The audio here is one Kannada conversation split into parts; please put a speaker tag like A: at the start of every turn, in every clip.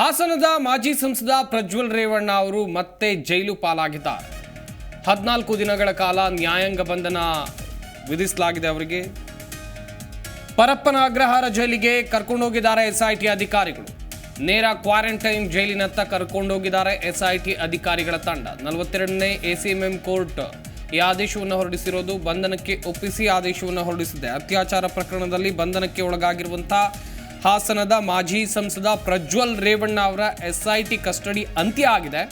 A: ಹಾಸನದ ಮಾಜಿ ಸಂಸದ ಪ್ರಜ್ವಲ್ ರೇವಣ್ಣ ಅವರು ಮತ್ತೆ ಜೈಲು ಪಾಲಾಗಿದ್ದಾರೆ. ಹದಿನಾಲ್ಕು ದಿನಗಳ ಕಾಲ ನ್ಯಾಯಾಂಗ ಬಂಧನ ವಿಧಿಸಲಾಗಿದೆ ಅವರಿಗೆ. ಪರಪ್ಪನ ಅಗ್ರಹಾರ ಜೈಲಿಗೆ ಕರ್ಕೊಂಡೋಗಿದ್ದಾರೆ ಎಸ್ಐಟಿ ಅಧಿಕಾರಿಗಳು. ನೇರ ಕ್ವಾರಂಟೈನ್ ಜೈಲಿನತ್ತ ಕರ್ಕೊಂಡೋಗಿದ್ದಾರೆ ಎಸ್ಐಟಿ ಅಧಿಕಾರಿಗಳ ತಂಡ. ನಲವತ್ತೆರಡನೇ ಎಸಿಎಂಎಂ ಕೋರ್ಟ್ ಈ ಆದೇಶವನ್ನು ಹೊರಡಿಸಿರೋದು ಬಂಧನಕ್ಕೆ ಒಪ್ಪಿಸಿ ಆದೇಶವನ್ನು ಹೊರಡಿಸಿದೆ. ಅತ್ಯಾಚಾರ ಪ್ರಕರಣದಲ್ಲಿ ಬಂಧನಕ್ಕೆ ಒಳಗಾಗಿರುವಂತಹ ಹಾಸನದ ಮಾಜಿ ಸಂಸದ ಪ್ರಜ್ವಲ್ ರೇವಣ್ಣ ಅವರ ಎಸ್ಐಟಿ ಕಸ್ಟಡಿ ಅಂತ್ಯ ಆಗಿದೆ.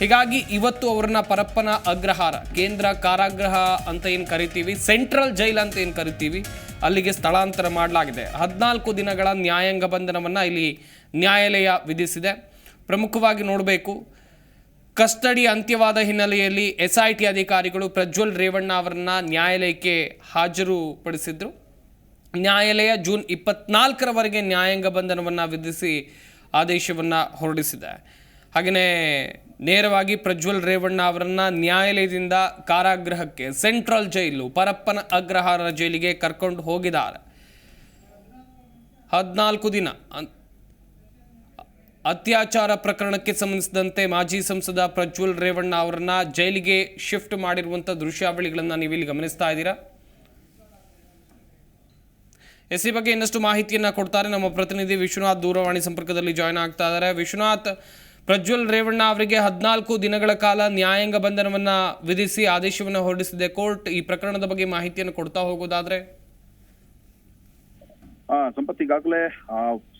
A: ಹೀಗಾಗಿ ಇವತ್ತು ಅವರನ್ನ ಪರಪ್ಪನ ಅಗ್ರಹಾರ, ಕೇಂದ್ರ ಕಾರಾಗೃಹ ಅಂತ ಏನು ಕರಿತೀವಿ, ಸೆಂಟ್ರಲ್ ಜೈಲ್ ಅಂತ ಏನು ಕರಿತೀವಿ, ಅಲ್ಲಿಗೆ ಸ್ಥಳಾಂತರ ಮಾಡಲಾಗಿದೆ. ಹದಿನಾಲ್ಕು ದಿನಗಳ ನ್ಯಾಯಾಂಗ ಬಂಧನವನ್ನು ಇಲ್ಲಿ ನ್ಯಾಯಾಲಯ ವಿಧಿಸಿದೆ. ಪ್ರಮುಖವಾಗಿ ನೋಡಬೇಕು, ಕಸ್ಟಡಿ ಅಂತ್ಯವಾದ ಹಿನ್ನೆಲೆಯಲ್ಲಿ ಎಸ್ ಐ ಟಿ ಅಧಿಕಾರಿಗಳು ಪ್ರಜ್ವಲ್ ರೇವಣ್ಣ ಅವರನ್ನು ನ್ಯಾಯಾಲಯಕ್ಕೆ ಹಾಜರುಪಡಿಸಿದ್ರು. ನ್ಯಾಯಾಲಯ ಜೂನ್ ಇಪ್ಪತ್ನಾಲ್ಕರವರೆಗೆ ನ್ಯಾಯಾಂಗ ಬಂಧನವನ್ನು ವಿಧಿಸಿ ಆದೇಶವನ್ನು ಹೊರಡಿಸಿದೆ. ಹಾಗೆಯೇ ನೇರವಾಗಿ ಪ್ರಜ್ವಲ್ ರೇವಣ್ಣ ಅವರನ್ನು ನ್ಯಾಯಾಲಯದಿಂದ ಕಾರಾಗೃಹಕ್ಕೆ, ಸೆಂಟ್ರಲ್ ಜೈಲು, ಪರಪ್ಪನ ಅಗ್ರಹಾರ ಜೈಲಿಗೆ ಕರ್ಕೊಂಡು ಹೋಗಿದ್ದಾರೆ. ಹದಿನಾಲ್ಕು ದಿನ ಅತ್ಯಾಚಾರ ಪ್ರಕರಣಕ್ಕೆ ಸಂಬಂಧಿಸಿದಂತೆ ಮಾಜಿ ಸಂಸದ ಪ್ರಜ್ವಲ್ ರೇವಣ್ಣ ಅವರನ್ನು ಜೈಲಿಗೆ ಶಿಫ್ಟ್ ಮಾಡಿರುವಂಥ ದೃಶ್ಯಾವಳಿಗಳನ್ನು ನೀವು ಇಲ್ಲಿ ಗಮನಿಸ್ತಾ ಇದ್ದೀರಾ? ಎಸ್ ಈ ಬಗ್ಗೆ ಇನ್ನಷ್ಟು ಮಾಹಿತಿಯನ್ನು ಕೊಡ್ತಾರೆ ನಮ್ಮ ಪ್ರತಿನಿಧಿ ವಿಶ್ವನಾಥ್ ದೂರವಾಣಿ ಸಂಪರ್ಕದಲ್ಲಿ ಜಾಯ್ನ್ ಆಗ್ತಾ ಇದ್ದಾರೆ. ವಿಶ್ವನಾಥ್, ಪ್ರಜ್ವಲ್ ರೇವಣ್ಣ ಅವರಿಗೆ ಹದಿನಾಲ್ಕು ದಿನಗಳ ಕಾಲ ನ್ಯಾಯಾಂಗ ಬಂಧನವನ್ನ ವಿಧಿಸಿ ಆದೇಶವನ್ನು ಹೊರಡಿಸಿದೆ. ಕೋರ್ಟ್ ಈ ಪ್ರಕರಣದ ಬಗ್ಗೆ ಮಾಹಿತಿಯನ್ನು ಕೊಡ್ತಾ ಹೋಗೋದಾದ್ರೆ?
B: ಸಂಪತ್, ಈಗಾಗಲೇ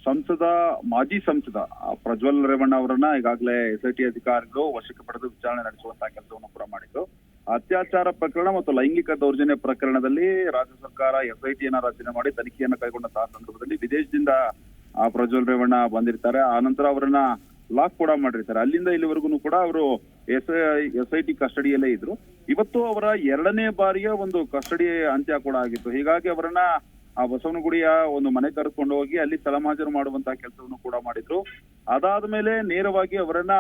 B: ಸಂಸದ, ಮಾಜಿ ಸಂಸದ ಪ್ರಜ್ವಲ್ ರೇವಣ್ಣ ಅವರನ್ನ ಈಗಾಗಲೇ ಎಸ್ ಅಧಿಕಾರಿಗಳು ವಶಕ್ಕೆ ಪಡೆದು ವಿಚಾರಣೆ ನಡೆಸುವಂತಹ ಕೆಲಸವನ್ನು ಕೂಡ ಮಾಡಿದ್ರು. ಅತ್ಯಾಚಾರ ಪ್ರಕರಣ ಮತ್ತು ಲೈಂಗಿಕ ದೌರ್ಜನ್ಯ ಪ್ರಕರಣದಲ್ಲಿ ರಾಜ್ಯ ಸರ್ಕಾರ ಎಸ್ ಐ ಟಿಯನ್ನ ರಚನೆ ಮಾಡಿ ತನಿಖೆಯನ್ನು ಕೈಗೊಂಡಂತಹ ಸಂದರ್ಭದಲ್ಲಿ ವಿದೇಶದಿಂದ ಆ, ಪ್ರಜ್ವಲ್ ರೇವಣ್ಣ ಬಂದಿರ್ತಾರೆ. ಆ ನಂತರ ಅವರನ್ನ ಲಾಕ್ ಕೂಡ ಮಾಡಿರ್ತಾರೆ. ಅಲ್ಲಿಂದ ಇಲ್ಲಿವರೆಗೂ ಕೂಡ ಅವರು ಎಸ್ ಎಸ್ ಐ ಟಿ ಕಸ್ಟಡಿಯಲ್ಲೇ ಇದ್ರು. ಇವತ್ತು ಅವರ ಎರಡನೇ ಬಾರಿಯ ಒಂದು ಕಸ್ಟಡಿ ಅಂತ್ಯ ಕೂಡ ಆಗಿತ್ತು. ಹೀಗಾಗಿ ಅವರನ್ನ ಆ ಬಸವನಗುಡಿಯ ಒಂದು ಮನೆ ಕರೆದುಕೊಂಡು ಹೋಗಿ ಅಲ್ಲಿ ಸ್ಥಳಮಾಜರು ಮಾಡುವಂತಹ ಕೆಲಸವನ್ನು ಕೂಡ ಮಾಡಿದ್ರು. ಅದಾದ ಮೇಲೆ ನೇರವಾಗಿ ಅವರನ್ನ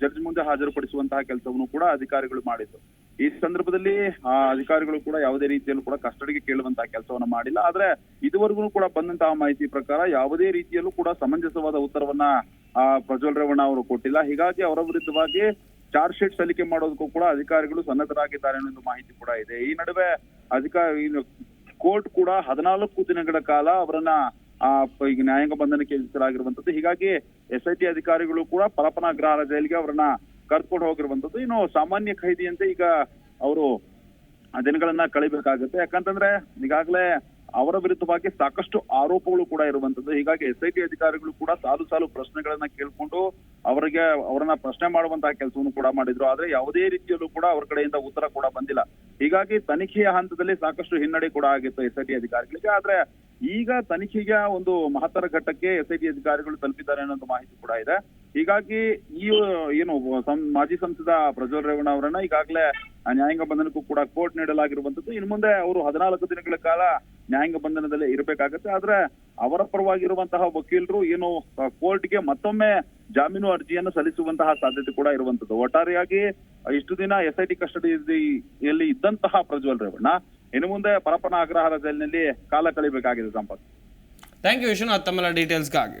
B: ಜಡ್ಜ್ ಮುಂದೆ ಹಾಜರುಪಡಿಸುವಂತಹ ಕೆಲಸವನ್ನು ಕೂಡ ಅಧಿಕಾರಿಗಳು ಮಾಡಿದ್ರು. ಈ ಸಂದರ್ಭದಲ್ಲಿ, ಆ, ಅಧಿಕಾರಿಗಳು ಕೂಡ ಯಾವುದೇ ರೀತಿಯಲ್ಲೂ ಕೂಡ ಕಸ್ಟಡಿಗೆ ಕೇಳುವಂತಹ ಕೆಲಸವನ್ನ ಮಾಡಿಲ್ಲ. ಆದ್ರೆ ಇದುವರೆಗೂ ಕೂಡ ಬಂದಂತಹ ಮಾಹಿತಿ ಪ್ರಕಾರ ಯಾವುದೇ ರೀತಿಯಲ್ಲೂ ಕೂಡ ಸಮಂಜಸವಾದ ಉತ್ತರವನ್ನ, ಆ, ಪ್ರಜ್ವಲ್ ರೇವಣ್ಣ ಅವರು ಕೊಟ್ಟಿಲ್ಲ. ಹೀಗಾಗಿ ಅವರ ವಿರುದ್ಧವಾಗಿ ಚಾರ್ಜ್ ಶೀಟ್ ಸಲ್ಲಿಕೆ ಮಾಡೋದಕ್ಕೂ ಕೂಡ ಅಧಿಕಾರಿಗಳು ಸನ್ನದ್ಧರಾಗಿದ್ದಾರೆ ಅನ್ನೋ ಮಾಹಿತಿ ಕೂಡ ಇದೆ. ಈ ನಡುವೆ ಅಧಿಕಾರಿ ಕೋರ್ಟ್ ಕೂಡ ಹದಿನಾಲ್ಕು ದಿನಗಳ ಕಾಲ ಅವರನ್ನ ಈಗ ನ್ಯಾಯಾಂಗ ಬಂಧನಕ್ಕೆ ವಿಧಿಸಲಾಗಿರುವಂತದ್ದು ಹೀಗಾಗಿ ಎಸ್ ಐ ಟಿ ಅಧಿಕಾರಿಗಳು ಕೂಡ ಪರಪನ ಅಗ್ರಹಾರ ಜೈಲಿಗೆ ಅವರನ್ನ ಕರ್ಕೊಂಡು ಹೋಗಿರುವಂತದ್ದು ಇನ್ನು ಸಾಮಾನ್ಯ ಖೈದಿಯಂತೆ ಈಗ ಅವರು ದಿನಗಳನ್ನ ಕಳಿಬೇಕಾಗುತ್ತೆ. ಯಾಕಂತಂದ್ರೆ ಈಗಾಗಲೇ ಅವರ ವಿರುದ್ಧವಾಗಿ ಸಾಕಷ್ಟು ಆರೋಪಗಳು ಕೂಡ ಇರುವಂತದ್ದು ಹೀಗಾಗಿ ಎಸ್ ಐ ಟಿ ಅಧಿಕಾರಿಗಳು ಕೂಡ ಸಾಲು ಸಾಲು ಪ್ರಶ್ನೆಗಳನ್ನ ಕೇಳ್ಕೊಂಡು ಅವರಿಗೆ ಅವರನ್ನ ಪ್ರಶ್ನೆ ಮಾಡುವಂತಹ ಕೆಲಸವನ್ನು ಕೂಡ ಮಾಡಿದ್ರು. ಆದ್ರೆ ಯಾವುದೇ ರೀತಿಯಲ್ಲೂ ಕೂಡ ಅವರ ಕಡೆಯಿಂದ ಉತ್ತರ ಕೂಡ ಬಂದಿಲ್ಲ. ಹೀಗಾಗಿ ತನಿಖೆಯ ಹಂತದಲ್ಲಿ ಸಾಕಷ್ಟು ಹಿನ್ನಡೆ ಕೂಡ ಆಗಿತ್ತು ಎಸ್ ಐ ಟಿ ಅಧಿಕಾರಿಗಳಿಗೆ. ಆದ್ರೆ ಈಗ ತನಿಖೆಯ ಒಂದು ಮಹತ್ತರ ಘಟ್ಟಕ್ಕೆ ಎಸ್ ಐ ಟಿ ಅಧಿಕಾರಿಗಳು ತಲುಪಿದ್ದಾರೆ ಅನ್ನೋ ಮಾಹಿತಿ ಕೂಡ ಇದೆ. ಹೀಗಾಗಿ ಈ, ಏನು ಮಾಜಿ ಸಂಸದ ಪ್ರಜ್ವಲ್ ರೇವಣ್ಣ ಅವರನ್ನ ಈಗಾಗಲೇ ನ್ಯಾಯಾಂಗ ಬಂಧನಕ್ಕೂ ಕೂಡ ಕೋರ್ಟ್ ನೀಡಲಾಗಿರುವಂತದ್ದು ಇನ್ನು ಮುಂದೆ ಅವರು ಹದಿನಾಲ್ಕು ದಿನಗಳ ಕಾಲ ನ್ಯಾಯಾಂಗ ಬಂಧನದಲ್ಲಿ ಇರಬೇಕಾಗತ್ತೆ. ಆದ್ರೆ ಅವರ ಪರವಾಗಿರುವಂತಹ ವಕೀಲರು ಏನು ಕೋರ್ಟ್ಗೆ ಮತ್ತೊಮ್ಮೆ ಜಾಮೀನು ಅರ್ಜಿಯನ್ನು ಸಲ್ಲಿಸುವಂತಹ ಸಾಧ್ಯತೆ ಕೂಡ ಇರುವಂತದ್ದು. ಒಟ್ಟಾರೆಯಾಗಿ ಇಷ್ಟು ದಿನ ಎಸ್ ಐ ಟಿ ಕಸ್ಟಡಿಯಲ್ಲಿ ಇದ್ದಂತಹ ಪ್ರಜ್ವಲ್ ರೇವಣ್ಣ, ಇನ್ನು ಮುಂದೆ ಪರಪನ ಅಗ್ರಹಾರ ಜೈಲಿನಲ್ಲಿ ಕಾಲ ಕಳಿಬೇಕಾಗಿದೆ ಸಂಪತ್.
A: Thank you Vishwanath. ತಮ್ಮೆಲ್ಲ ಡೀಟೇಲ್ಸ್ಗಾಗಿ